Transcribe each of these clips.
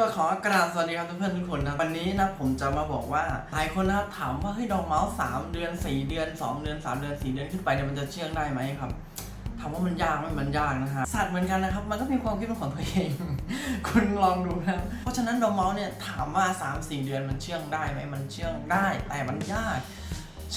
ก็ขอกราบสวัสดีครับทุกเพื่อนทุกคนนะวันนี้นะผมจะมาบอกว่าหลายคนนะถามว่าเฮ้ยดอกเมาส์สามเดือนสี่เดือนสองเดือนสามเดือนสี่เดือนขึ้นไปเนี่ยมันจะเชื่องได้ไหมครับถามว่ามันยากไหมมันยากนะฮะสัตว์เหมือนกันนะครับ มันก็มีความคิดเป็นของตัวเอง คุณลองดูนะเพราะฉะนั้นดอกเมาส์เนี่ยถามว่าสามสี่เดือนมันเชื่องได้ไหมมันเชื่องได้แต่มันยาก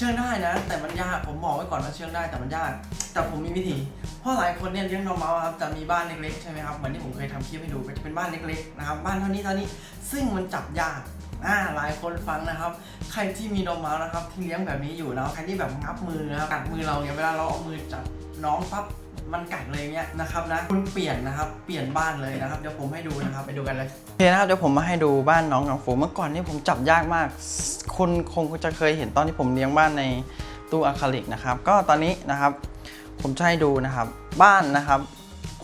เชื่องได้นะ แต่มันยากผมบอกไว้ก่อนว่าเชื่องได้แต่มันยาก แต่ผมมีวิธี เพราะหลายคนเนี่ยเลี้ยงนองเมาครับจะมีบ้านเล็กๆใช่ไหมครับเหมือนที่ผมเคยทำคลิปให้ดูจะเป็นบ้านเล็กๆนะครับบ้านเท่านี้เท่านี้ซึ่งมันจับยากอ่าหลายคนฟังนะครับ ใครที่มีนองเมานะครับที่เลี้ยงแบบนี้อยู่นะใครที่แบบงับมือนะครับกัดมือเราเนี่ยเวลาเราเอามือจับน้องปั๊บ มันกัดเลยเงี้ยนะครับนะคุณเปลี่ยนนะครับเปลี่ยนบ้านเลยนะครับเดี๋ยวผมให้ดูนะครับไปดูกันเลยโอเคนะครับเดี๋ยวผมมาให้ดูบ้านน้องกังฟูเมื่อก่อนนี่ผมจับยากมาก คุณคงจะเคยเห็นตอนที่ผมเลี้ยงบ้านในตู้อะคริลิกนะครับ ก็ตอนนี้นะครับ ผมจะให้ดูนะครับ บ้านนะครับ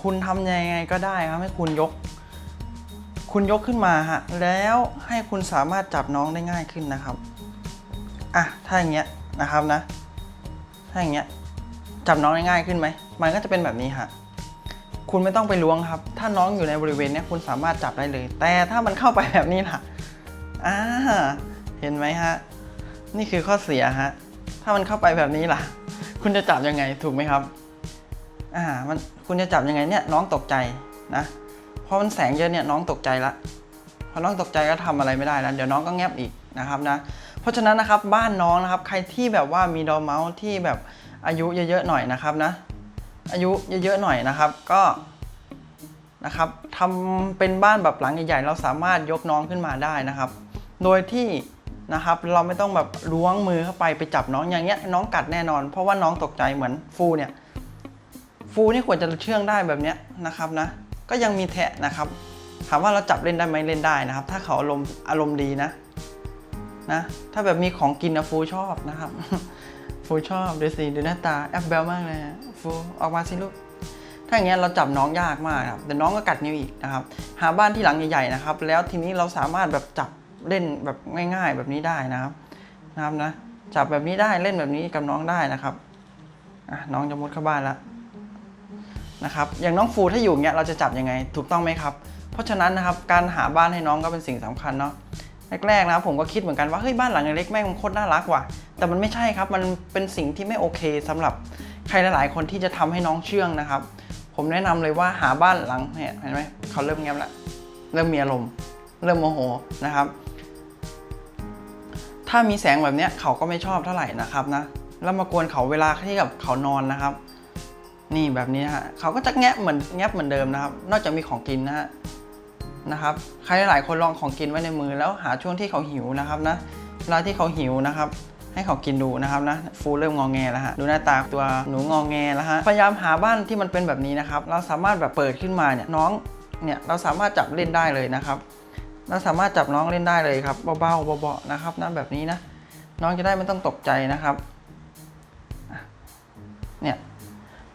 คุณทำยังไงก็ได้ครับให้คุณยก คุณยกขึ้นมาฮะแล้วให้คุณสามารถจับน้องได้ง่ายขึ้นนะครับอะถ้าอย่างเงี้ยนะครับนะถ้าอย่างเงี้ย จับน้องได้ง่ายขึ้นไหม มันก็จะเป็นแบบนี้ฮะ คุณไม่ต้องไปล้วงครับ ถ้าน้องอยู่ในบริเวณนี้คุณสามารถจับได้เลย แต่ถ้ามันเข้าไปแบบนี้ล่ะ อ่า เห็นไหมฮะ นี่คือข้อเสียฮะ ถ้ามันเข้าไปแบบนี้ล่ะ คุณจะจับยังไงถูกไหมครับ อ่า มัน คุณจะจับยังไงเนี่ยน้องตกใจนะ เพราะมันแสงเยอะเนี่ยน้องตกใจละ พอน้องตกใจก็ทำอะไรไม่ได้แล้วเดี๋ยวน้องก็แงบอีกนะครับนะ เพราะฉะนั้นนะครับบ้านน้องนะครับ ใครที่แบบว่ามีดอเมาส์ที่แบบ อายุเยอะๆหน่อยนะครับนะ อายุเยอะๆหน่อยนะครับ ก็นะครับทำเป็นบ้านแบบหลังใหญ่ๆ เราสามารถยกน้องขึ้นมาได้นะครับ โดยที่นะครับเราไม่ต้องแบบล้วงมือเข้าไปไปจับน้องอย่างเงี้ยน้องกัดแน่นอน เพราะว่าน้องตกใจเหมือนฟูเนี่ยฟูนี่ควรจะเชื่องได้แบบเนี้ยนะครับนะ ก็ยังมีแทะนะครับถามว่าเราจับเล่นได้ไหมเล่นได้นะครับ ถ้าเขาอารมณ์อารมณ์ดีนะนะ ถ้าแบบมีของกินนะฟูชอบนะครับ ฟูชอบดูสิดูหน้าตาแอปเบลมากเลยอะฟูออกมาสิลูกถ้าอย่างเงี้ยเราจับน้องยากมากครับแต่น้องก็กัดนิ้วอีกนะครับ หาบ้านที่หลังใหญ่ๆนะครับ แล้วทีนี้เราสามารถแบบจับเล่นแบบง่าย ๆ แบบนี้ได้นะครับนะครับนะจับแบบนี้ได้เล่นแบบนี้กับน้องได้นะครับอะน้องจะมุดเข้าบ้านแล้วนะครับอย่างน้องฟูถ้าอยู่เงี้ยเราจะจับยังไงถูกต้องไหมครับ เพราะฉะนั้นนะครับการหาบ้านให้น้องก็เป็นสิ่งสำคัญเนาะ แรกๆนะครับผมก็คิดเหมือนกันว่าเฮ้ยบ้านหลังเล็กแม่งมันโคตรน่ารักว่ะ แต่มันไม่ใช่ครับ มันเป็นสิ่งที่ไม่โอเคสำหรับใครหลายๆ คนที่จะทำให้น้องเชื่องนะครับ ผมแนะนำเลยว่าหาบ้านหลังเนี่ยเห็นไหมเขาเริ่มแง้มละเริ่มมีอารมณ์ เริ่มโมโหนะครับ ถ้ามีแสงแบบเนี้ยเขาก็ไม่ชอบเท่าไหร่นะครับนะแล้วมากวนเขาเวลาที่กับเขานอนนะครับ นี่แบบนี้ฮะเขาก็จะแงะเหมือนแงบเหมือนเดิมนะครับ นอกจากมีของกินนะฮะ นะครับใครหลายคนลองของกินไว้ในมือแล้วหาช่วงที่เขาหิวนะครับนะเวลาที่เขาหิวนะครับให้เขากินดูนะครับนะฟูเริ่มงองแงแล้วฮะดูหน้าตาตัวหนูงองแงแล้วฮะพยายามหาบ้านที่มันเป็นแบบนี้นะครับ เราสามารถแบบเปิดขึ้นมาเนี่ยน้องเนี่ยเราสามารถจับเล่นได้เลยนะครับ เราสามารถจับน้องเล่นได้เลยครับเบาๆเบาๆนะครับนะแบบนี้นะน้องจะได้ไม่ต้องตกใจนะครับเนี่ย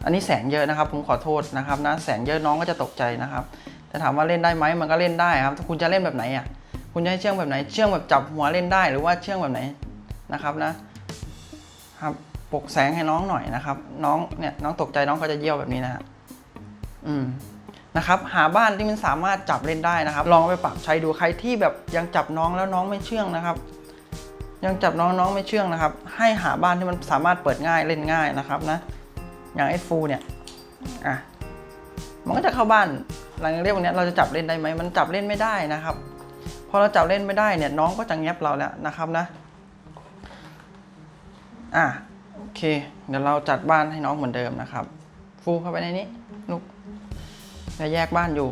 อันนี้แสงเยอะนะครับ ผมขอโทษนะครับนะแสงเยอะน้องก็จะตกใจนะครับ แต่ถามว่าเล่นได้ไหมมันก็เล่นได้ครับถ้าคุณจะเล่นแบบไหนอะคุณจะให้เชื่องแบบไหน เชื่องแบบจับหัวเล่นได้หรือว่าเชื่องแบบไหนนะครับนะครับปกแสงให้น้องหน่อยนะครับ น้องเนี่ยน้องตกใจน้องก็จะเยี่ยวแบบนี้นะฮะอืมนะครับหาบ้านที่มันสามารถจับเล่นได้นะครับ ลองไปปรับใช้ดูใครที่แบบยังจับน้องแล้วน้องไม่เชื่องนะครับ ยังจับน้องน้องไม่เชื่องนะครับ ให้หาบ้านที่มันสามารถเปิดง่ายเล่นง่ายนะครับนะ อย่างไอ้ฟูเนี่ยอะมันก็จะเข้าบ้าน หลังเรียกวันนี้เราจะจับเล่นได้ไหมมันจับเล่นไม่ได้นะครับ พอเราจับเล่นไม่ได้เนี่ยน้องก็จะแงบเราแล้วนะครับนะ อะโอเค เดี๋ยวเราจัดบ้านให้น้องเหมือนเดิมนะครับ ฟูเข้าไปในนี้ลูกจะแยกบ้านอยู่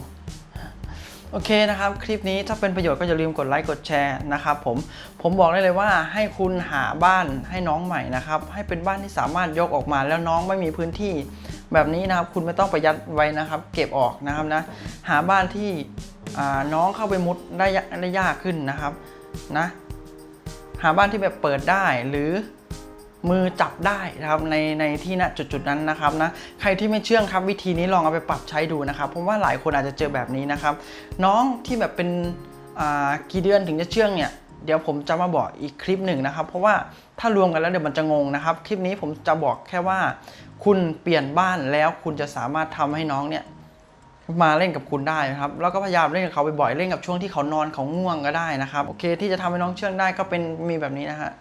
โอเคนะครับ คลิปนี้ถ้าเป็นประโยชน์ก็อย่าลืมกดไลค์กดแชร์นะครับผมผมบอกได้เลยว่าให้คุณหาบ้านให้น้องใหม่นะครับให้เป็นบ้านที่สามารถยกออกมาแล้วน้องไม่มีพื้นที่ แบบนี้นะครับคุณไม่ต้องไปยัดไว้นะครับ เก็บออกนะครับนะหาบ้านที่น้องเข้าไปมุดได้ได้ยากขึ้นนะครับนะหาบ้านที่แบบเปิดได้หรือ มือจับได้นะครับในในที่ณจุดๆนั้นนะครับนะใครที่ไม่เชื่องครับวิธีนี้ลองเอาไปปรับใช้ดูนะครับเพราะว่าหลายคนอาจจะเจอแบบนี้นะครับ น้องที่แบบเป็นกี่เดือนถึงจะเชื่องเนี่ยเดี๋ยวผมจะมาบอกอีกคลิปหนึ่งนะครับ เพราะว่าถ้ารวมกันแล้วเดี๋ยวมันจะงงนะครับ คลิปนี้ผมจะบอกแค่ว่า คุณเปลี่ยนบ้านแล้วคุณจะสามารถทำให้น้องเนี่ยมาเล่นกับคุณได้นะครับ แล้วก็พยายามเล่นกับเขาบ่อยๆเล่นกับช่วงที่เขานอนเขาง่วงก็ได้นะครับ โอเค ที่จะทำให้น้องเชื่องได้ก็เป็นมีแบบนี้นะฮะ